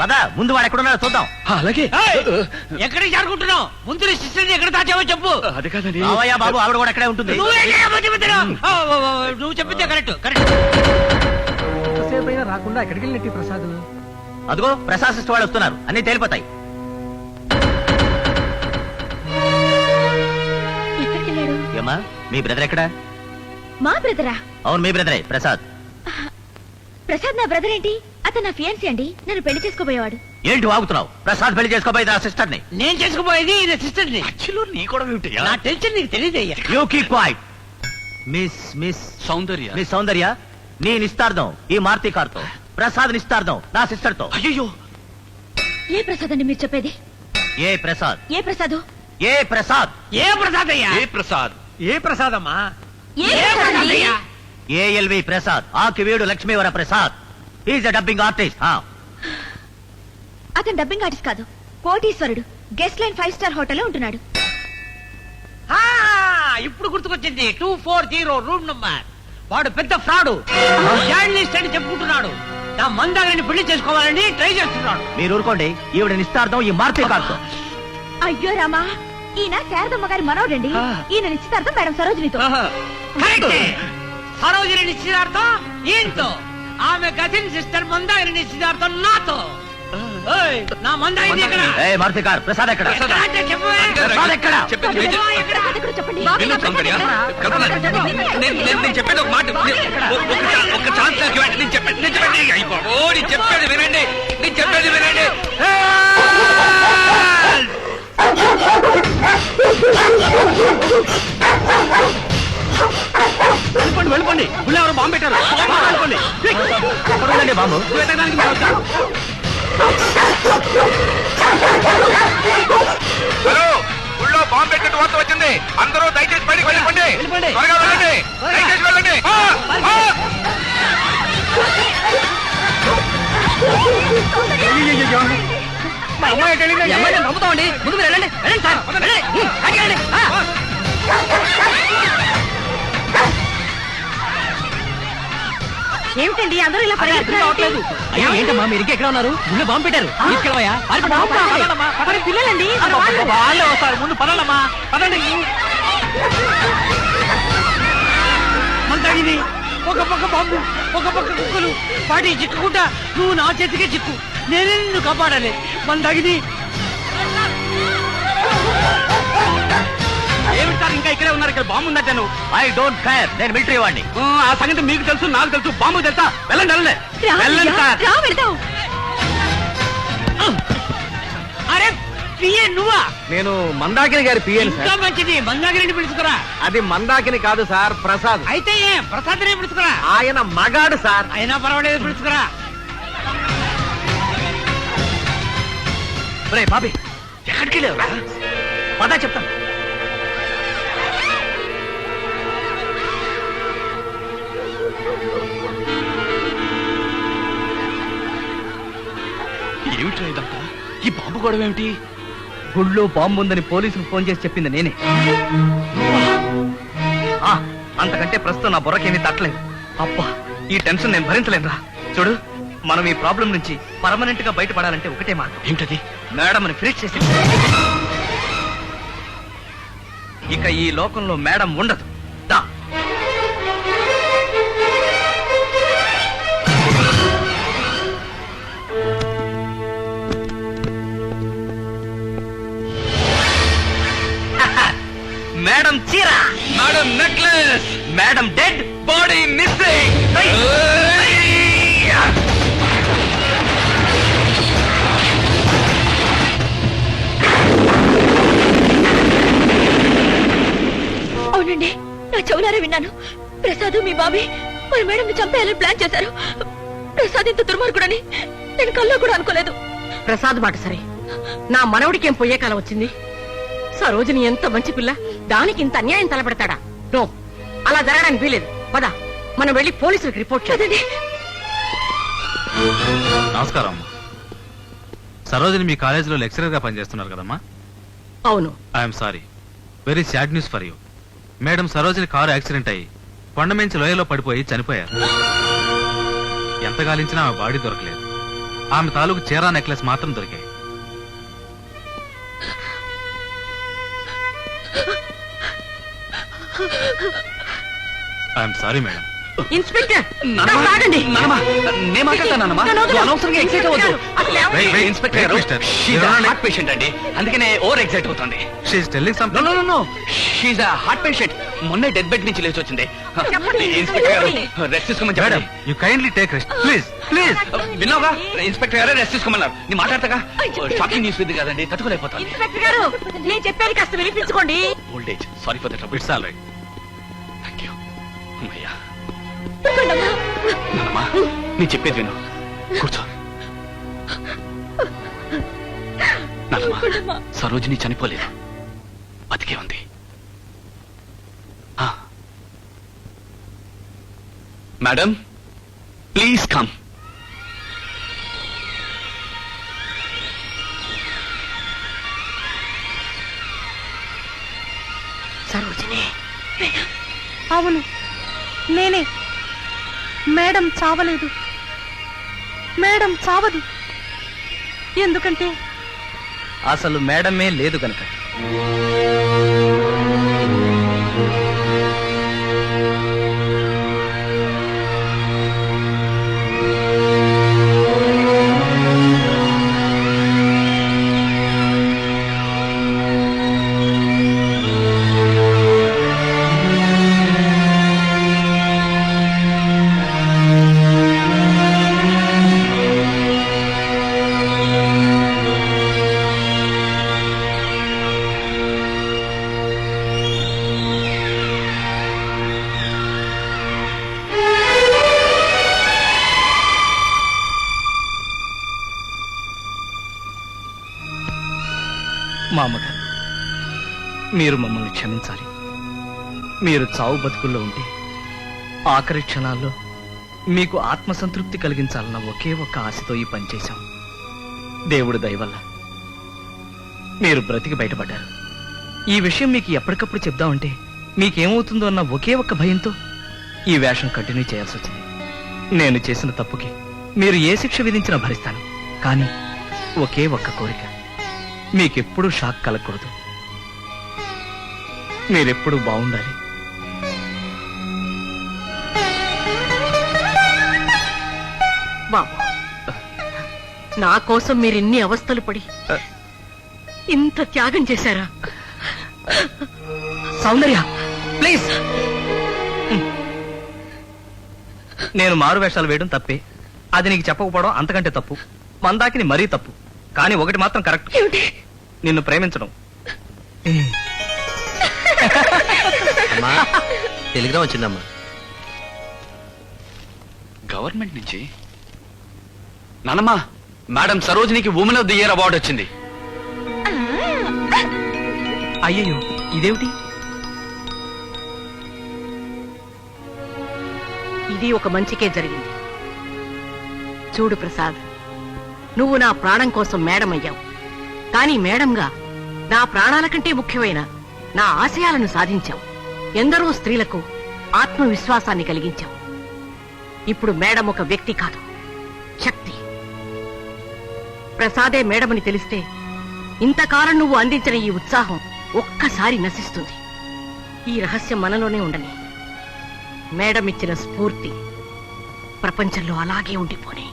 పద ముందు వాడు ఎక్కడున్నాడో చూద్దాం. అలాగే! ఎక్కడికి జారుకుంటున్నావు ముందు సిస్టర్ ఎక్కడ దాచావో చెప్పు. అది కాదండి. రావయ్యా బాబు ఆవిడ కూడా అక్కడే ఉంటుంది. నువ్వు చెప్పిందే కరెక్ట్ కరెక్ట్. ఎంతసేపు అయినా రాకుండా ఎక్కడికి వెళ్ళినట్టు ప్రసాద్? అదిగో ప్రసాద్ సిస్టర్ వాళ్ళు వస్తున్నారు. అన్ని తేలిపోతాయి. ఏమా మీ బ్రదర్ ఎక్కడా? మా బ్రదరా? అవును మీ బ్రదరే ప్రసాద్. ప్రసాద్ నా బ్రదర్ ఏంటి? అతను నా ఫియాన్సీ అండి. నన్ను పెళ్ళి చేసుకోబోయేవాడు. ఏంటి వాగుతున్నావు? ప్రసాద్ పెళ్ళి చేసుకోబోయేది నా సిస్టర్ని నేను చేసుకుపోయేది ఈయన సిస్టర్ని యాక్చువల్లీ నీ కూడా ఏమిటయ్యా నా టెన్షన్ నీకు తెలియదయ్యా. You keep quiet miss miss Soundarya. Miss Soundarya నీ నిస్తార్థం ఈ మారుతి కార్తో ప్రసాద్ నిస్తార్థం నా సిస్టర్తో అయ్యో ఏ ప్రసాద్ అండి మీరు చెప్పేది? ఏ ప్రసాద్? ఏ ప్రసాదు? ఏ ప్రసాద్? ఏ ప్రసాద్ అయ్యా? ఏ ప్రసాద్? ఏ ప్రసాదమ్మా? ఏ ఏ ప్రసాద్ ప్రసాద్? అయ్యా? A L V Prasad? ఆకి వీడు Lakshmivara Prasad. Is a dubbing artist అతను డబ్బింగ్ ఆర్టిస్ట్ కాదు కోటీశ్వరుడు. గెస్ట్ లైన్ ఫైవ్ స్టార్ హోటల్లో ఉంటున్నాడు. ఇప్పుడు గుర్తుకొచ్చింది. Two four zero room number వాడు పెద్ద ఫ్రాడ్. జర్నలిస్ట్ అని చెప్పుకుంటున్నాడు. నా మందాగని పెళ్ళి చేసుకోవాలని ట్రై చేస్తున్నాడు. మీరు ఊరుకోండి ఈవిడ నిస్తార్థం ఈ మారుతి కార్తో అయ్యో రామా ఈయన శారదమ్మ గారి మనవడండి. ఈయన నిశ్చితార్థం మేడం సరోజినితో. కరెక్టే సరోజిని నిశ్చితార్థం ఈయనతో ఆమె కజిన్ సిస్టర్ మందాగిని నిశ్చితార్థం నాతో. ఓయ్, నా మందాగిని ఎక్కడ? ఏ మారుతి కార్ ప్రసాద్ ఎక్కడ? ఎక్కడ? అంటే చెప్పవే. ప్రసాద్ ఎక్కడ? చెప్పేది ఎక్కడ? చెప్పండి. కల్పన నేను నేను నేను చెప్పేది ఒక మాట. ఒ- ఒక ఛాన్స్ నాకు ఇవ్వండి. నేను చెప్పేది నేను చెప్పేది అయ్య బాబో నేను చెప్పేది వినండి. నేను చెప్పేది వినండి. వెళ్ళిపోండి. ఉள்ள ఎవరు బాంబు పెట్టారు. వెళ్ళిపోండి బాబు. వెతకడానికి మేము వస్తాం. హలో ఊళ్ళో బాంబు పెట్టినట్టు వార్త వచ్చింది. అందరూ దయచేసి బయటికి వెళ్ళిపోండి. వెళ్ళిపోండి. త్వరగా వెళ్ళండి. దయచేసి వెళ్ళండి. ఆ! ఆ! మా అమ్మాయి ఎటు వెళ్ళిందండి? నమ్ముతామండి ముందు మీరు వెళ్ళండి. వెళ్ళండి సార్. వెళ్ళండి. ఉమ్, వెళ్ళండి. ఆ. ఏమిటండి? అందరూ ఇలా రావట్లేదు. అయ్యో ఏంటమ్మా మీరు ఇంకా ఎక్కడ ఉన్నారు? గుళ్ళో బాంబు పెట్టారు. తీసుకెళ్ళవయ్యా. మరి పిల్లలండి వాళ్ళే వస్తారు. ముందు పదాలమ్మా. పదండి. మందాగిని ఒక పక్క బాంబు ఒక పక్క కుక్కలు. వాటి చిక్కుకుంటా నువ్వు నా చేతికే చిక్కు. నేనే నిన్ను కాపాడాలి. మందాగిని సార్ ఇంకా ఇక్కడే బాంబు ఉందట నువ్వు. ఐ డోంట్ కేర్ నేను మిలిటరీ వాడిని. ఆ సంగతి మీకు తెలుసు నాకు తెలుసు. బాంబు తెలుసా? వెళ్ళండి వెళ్ళండి. వెళ్ళండి సార్. రా వెళ్దాం. అరే పిఏ నువ్వా? నేను మందాకిని గారి పిఎన్ ఇంకా మంచిది. మందాగిని పిలుచుకురా. అది మందాకిని కాదు సార్ ప్రసాద్. అయితే ఏ? ప్రసాద్నే పిలుచుకురా. ఆయన మగాడు సార్. అయినా పర్వాలేదు పిలుచుకురా. రే బాబీ ఎక్కడికి వెళ్ళావురా? పద చెప్తాను. ఏమిట్రా ఇదంతా ఈ బాంబు గొడవ ఏమిటి? గుళ్ళో బాంబు ఉందని పోలీసులు ఫోన్ చేసి చెప్పింది నేనే. ఆ, అంతకంటే ప్రస్తుతం నా బుర్రకేమీ తట్టలేదు. అబ్బా ఈ టెన్షన్ నేను భరించలేనురా. చూడు మనం ఈ ప్రాబ్లం నుంచి పర్మనెంట్గా బయటపడాలంటే ఒకటే మార్గం. ఏమిటది? మేడం ఫినిష్ చేసి ఇక ఈ లోకంలో మేడం ఉండదు. విన్నాను ప్రసాద్ మీ బాబీ మరి మేడం చంపేయాలని ప్లాన్ చేశారు. ప్రసాద్ ఇంత దుర్మార్గుడని నేను కల్లో కూడా అనుకోలేదు. ప్రసాద్ మాట సరే. నా మనవడికి ఏం పోయే కాలం వచ్చింది? సరోజిని ఎంత మంచి పిల్ల దానికి ఇంత అన్యాయం తలపెడతాడా? నో అలా జరగడానికి వీలేదు పద మనం వెళ్ళి పోలీసులకు రిపోర్ట్ చేద్దాం. కదండి నమస్కారం సరోజిని మీ కాలేజీలో లెక్చరర్గా పనిచేస్తున్నారు కదమ్మా? అవును. I'm sorry. Very sad news for you. Madam Sarojani car accident అయ్యి కొండమించి లోయలో పడిపోయి చనిపోయారు. ఎంత గాలించినా ఆమె బాడీ దొరకలేదు. ఆమె తాలూకు చీరా నెక్లెస్ మాత్రం దొరికాయి. ఐఎమ్ సారీ మేడం ఇన్స్పెక్టర్ ఆగండి. నేను మాట్లాడతానమ్మా. అనవసరంగా ఎక్సైట్ అవ్వద్దు. ఇన్స్పెక్టర్ గారు. హార్ట్ పేషెంట్ అండి. అందుకనే ఓవర్ ఎక్సైట్ అవుతుంది. She's telling no something no no she's heart patient మొన్నే డెత్ బెడ్ నుంచి లేచి వచ్చింది. ఇన్స్పెక్టర్ గారు రెస్ట్ తీసుకోమని మేడం చెప్పండి you kindly take rest please please విన్నావుగా? ఇన్స్పెక్టర్ గారే రెస్ట్ తీసుకోమన్నారు. నీ మాట్లాడతాగా. షాకింగ్ న్యూస్ ఇది కదండి. తట్టుకోలేకపోతాను. ఇన్స్పెక్టర్ గారు నేను చెప్పేది కాస్త వినిపించుకోండి. Old age sorry for the trouble it's all right thank you అమ్మయ్యా. నానమ్మా నేను చెప్పేది విను. కూర్చో. నానమ్మా. సరోజిని చనిపోలేదు. బతికే ఉంది. Madam please come. మేడం చావలేదు. మేడం చావదు. ఎందుకంటే అసలు మేడమే లేదు కనుక. మా అమ్మగారు మీరు మమ్మల్ని క్షమించాలి. మీరు చావు బతుకుల్లో ఉంటే ఆఖరి క్షణాల్లో మీకు ఆత్మసంతృప్తి కలిగించాలన్న ఒకే ఒక్క ఆశతో ఈ పని చేశాం. దేవుడు దయవల్ల మీరు బ్రతికి బయటపడ్డారు. ఈ విషయం మీకు ఎప్పటికప్పుడు చెప్దామంటే మీకేమవుతుందో అన్న ఒకే ఒక్క భయంతో ఈ వేషం కంటిన్యూ చేయాల్సి వచ్చింది. నేను చేసిన తప్పుకి మీరు ఏ శిక్ష విధించినా భరిస్తాను. కానీ ఒకే ఒక్క కోరిక. మీకెప్పుడు షాక్ కలగకూడదు. మీరెప్పుడు బాగుండాలి. బాబు నా కోసం మీరు ఇన్ని అవస్థలు పడి ఇంత త్యాగం చేశారా? సౌందర్య ప్లీజ్. నేను మారు వేషాలు వేయడం తప్పే. అది నీకు చెప్పకపోవడం అంతకంటే తప్పు. మందాకిని మరీ తప్పు. కానీ ఒకటి మాత్రం కరెక్ట్. ఏమిటి? నిన్ను ప్రేమించడం. అమ్మా టెలిగ్రామ్ వచ్చిందమ్మా. గవర్నమెంట్ నుంచి? నానమ్మా madam సరోజినికి women of the year award వచ్చింది. అయ్యయ్యో ఇదేమిటి? ఇది ఒక మంచికే జరిగింది. చూడు ప్రసాద్ నువ్వు నా ప్రాణం కోసం మేడం అయ్యావు కానీ మేడంగా నా ప్రాణాల కంటే ముఖ్యమైన నా ఆశయాలను సాధించావు. ఎందరో స్త్రీలకు ఆత్మవిశ్వాసాన్ని కలిగించావు. ఇప్పుడు మేడం ఒక వ్యక్తి కాదు శక్తి. ప్రసాదే మేడమని తెలిస్తే ఇంతకాలం నువ్వు అందించిన ఈ ఉత్సాహం ఒక్కసారి నశిస్తుంది. ఈ రహస్యం మనలోనే ఉండని. మేడం ఇచ్చిన స్ఫూర్తి ప్రపంచంలో అలాగే ఉండిపోనే.